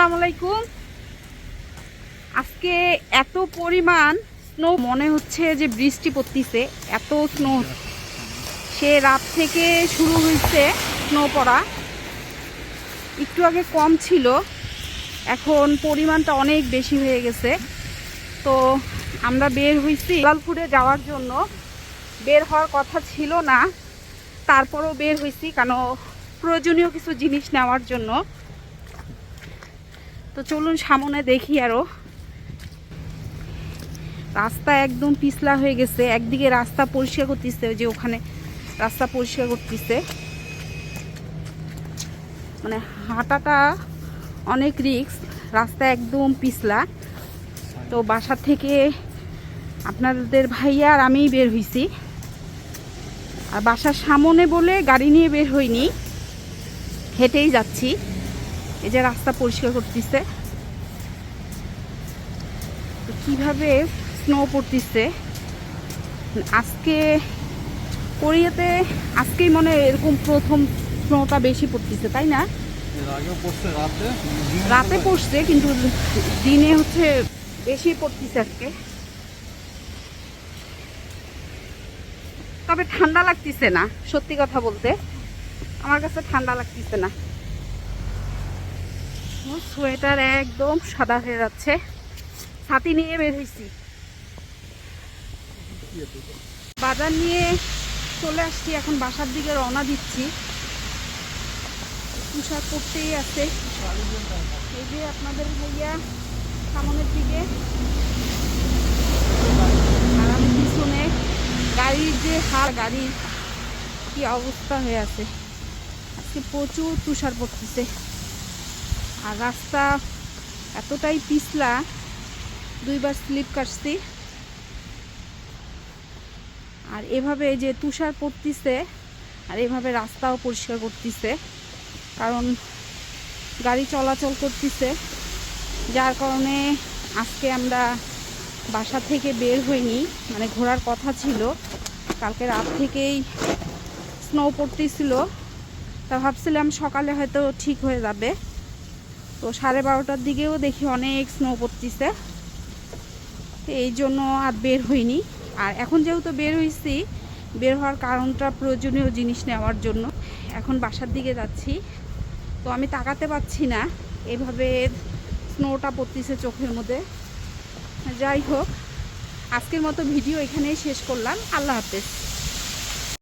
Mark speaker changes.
Speaker 1: আসসালামু আলাইকুম। আজকে এত পরিমাণ স্নো মনে হচ্ছে যে বৃষ্টি পড়তেছে, এত স্নো সে রাত থেকে শুরু হয়েছে স্নো পড়া। একটু আগে কম ছিল, এখন পরিমাণটা অনেক বেশি হয়ে গেছে। তো আমরা বের হয়েছি লালপুরে যাওয়ার জন্য। বের হওয়ার কথা ছিল না, তারপরও বের হয়েছি কেন প্রয়োজনীয় কিছু জিনিস নেওয়ার জন্য। তো চলুন সামনে দেখি আরও। রাস্তা একদম পিছলা হয়ে গেছে, একদিকে রাস্তা পরিষ্কার করতেছে যে ওখানে রাস্তা পরিষ্কার করতেছে। মানে হাঁটাটা অনেক রিস্ক, রাস্তা একদম পিছলা। তো বাসা থেকে আপনাদের ভাইয়া আর আমিই বের হয়েছি আর বাসার সামনে বলে গাড়ি নিয়ে বের হইনি, হেঁটেই যাচ্ছি। এই যে রাস্তা পরিষ্কার করতেছে। কীভাবে স্নো পড়তেছে? আজকে কোরিয়াতে আজকেই মনে এরকম প্রথম স্নোটা বেশি পড়তেছে তাই না?
Speaker 2: রাতে?
Speaker 1: পড়ছে কিন্তু দিনে হচ্ছে বেশি পড়তেছে আজকে। তবে ঠান্ডা লাগতেছে না সত্যি কথা বলতে। আমার কাছে ঠান্ডা লাগতেছে না। সোয়েটার একদম সাদা হয়ে যাচ্ছে। ছাতি নিয়ে বের হয়েছি বাজার নিয়ে চলে আসছি, এখন বাসার দিকে রওনা দিচ্ছি। তুষার পড়তেই আছে। এই যে আপনাদের ভাইয়া সামনের দিকে। আর আমি পিছনে গাড়ির যে হার গাড়ির কি অবস্থা হয়ে আছে। আজকে প্রচুর তুষার পড়তেছে। আর রাস্তা এতটাই পিছলা, দুইবার স্লিপ কাটছি। আর এভাবে যে তুষার পড়তিছে, আর এভাবে রাস্তাও পরিষ্কার করতেছে, কারণ গাড়ি চলাচল করতেছে, যার কারণে আজকে আমরা বাসা থেকে বের হইনি মানে ঘোরার কথা ছিল। কালকে রাত থেকেই স্নো পড়তেছিল। তা ভাবছিলাম সকালে হয়তো ঠিক হয়ে যাবে। তো সাড়ে বারোটার দিকেও দেখি অনেক স্নো পড়তেছে। তো এই জন্য আর বের হইনি। আর এখন যেহেতু বের হয়েছি বের হওয়ার কারণটা প্রয়োজনীয় জিনিস নেওয়ার জন্য। এখন বাসার দিকে যাচ্ছি। তো আমি তাকাতে পাচ্ছি না এভাবে স্নোটা পড়তেছে চোখের মধ্যে। যাই হোক, আজকের মতো ভিডিও এখানেই শেষ করলাম। আল্লাহ হাফেজ।